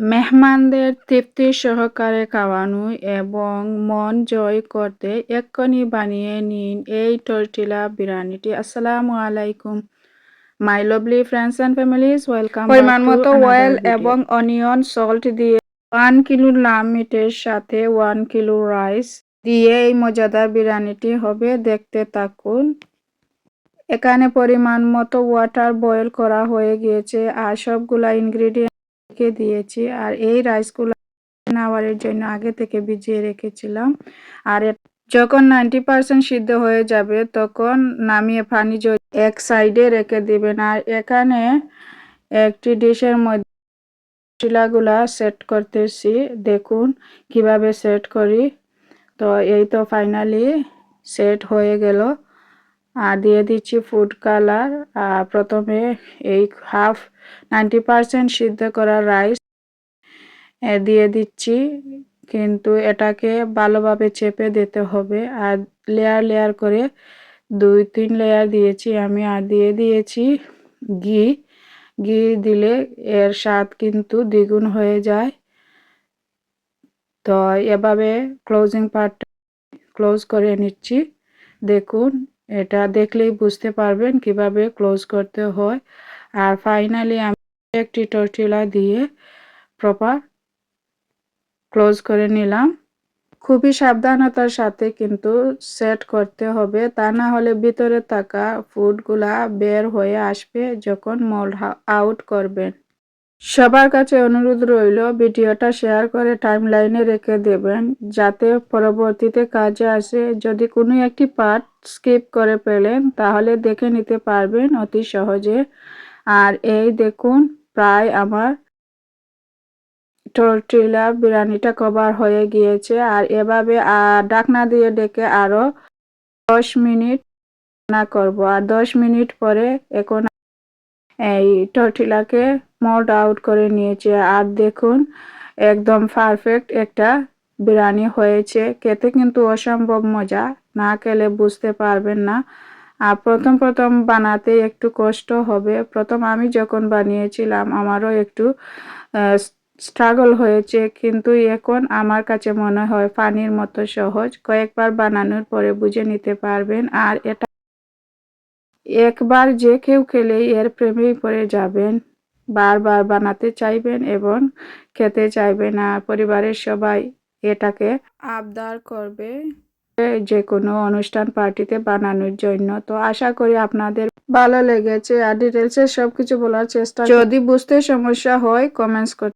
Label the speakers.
Speaker 1: মেহমানদের তৃপ্তি সহকারে খাওয়ানো এবং মন জয় করতে এক্ষুনি বানিয়ে নিন এই টর্টিলা বিরিয়ানিটি। আসসালামু আলাইকুম। My lovely friends and families welcome পরিমাণ মতো অয়েল এবং অনিয়ন সল্ট দিয়ে ওয়ান কিলো লাম মিটের সাথে ওয়ান কিলো রাইস দিয়ে এই মজাদার বিরিয়ানিটি হবে। দেখতে থাকুন। এখানে পরিমাণ মতো ওয়াটার বয়েল করা হয়ে গিয়েছে আর সবগুলা ইনগ্রিডিয়েন্ট রেখে দিয়েছি? আর এই রাইসগুলো আওয়ারের জন্য আগে থেকে ভিজিয়ে রেখেছিলাম। আর যখন নাইনটি পার্সেন্ট সিদ্ধ হয়ে যাবে, তখন নামিয়ে পানি এক সাইডে রেখে দিবেন। আর এখানে একটি ডিশের মধ্যে মশলাগুলা সেট করতেছি। দেখুন কীভাবে সেট করি। তো এই তো ফাইনালি সেট হয়ে গেল। আর দিয়ে দিচ্ছি ফুড কালার আর প্রথমে এই হাফ নাইনটি পারসেন্ট সিদ্ধ করা রাইস দিয়ে দিচ্ছি। কিন্তু এটাকে ভালোভাবে চেপে দিতে হবে। আর লেয়ার লেয়ার করে দুই, তিন লেয়ার দিয়েছি আমি। আর দিয়ে দিয়েছি ঘি। ঘি দিলে এর স্বাদ কিন্তু দ্বিগুণ হয়ে যায়। তো এভাবে ক্লোজিং পার্ট ক্লোজ করে নিচ্ছি। দেখুন এটা দেখলেই বুঝতে পারবেন কীভাবে ক্লোজ করতে হয়। আর ফাইনালি আমি একটি টর্টিলা দিয়ে প্রপার ক্লোজ করে নিলাম। খুবই সাবধানতার সাথে কিন্তু সেট করতে হবে। তা না হলে ভিতরে থাকা ফুডগুলা বের হয়ে আসবে যখন মোল্ড আউট করবেন। সবার কাছে অনুরোধ রইল, ভিডিওটা শেয়ার করে টাইম লাইনে রেখে দেবেন, যাতে পরবর্তীতে কাজে আসে। যদি কোনো একটি পার্ট স্কিপ করে পেলেন তাহলে দেখে নিতে পারবেন অতি সহজে। আর এই দেখুন, প্রায় আমার টর্টিলা বিরিয়ানিটা কভার হয়ে গিয়েছে। আর এভাবে ডাকনা দিয়ে ডেকে আরও দশ মিনিট রান্না করব। আর দশ মিনিট পরে এখন এই টর্টিলাকে মোল্ড আউট করে নিয়েছে। আর দেখুন, একদম পারফেক্ট একটা বিরিয়ানি হয়েছে। খেতে কিন্তু অসম্ভব মজা, না খেলে বুঝতে পারবেন না। আর প্রথম প্রথম বানাতে একটু কষ্ট হবে। প্রথম আমি যখন বানিয়েছিলাম, আমারও একটু স্ট্রাগল হয়েছে। কিন্তু এখন আমার কাছে মনে হয় পানির মতো সহজ। কয়েকবার বানানোর পরে বুঝে নিতে পারবেন। আর এটা একবার যে কেউ খেলেই এর প্রেমেই পড়ে যাবেন, বারবার বানাতে চাইবেন এবং খেতে চাইবেন আর পরিবারের সবাই এটাকে আবদার করবে যে কোনো অনুষ্ঠান পার্টিতে বানানোর জন্য। তো আশা করি আপনাদের ভালো লেগেছে। আর ডিটেলসে সবকিছু বলার চেষ্টা যদি বুঝতে সমস্যা হয় কমেন্টস করতে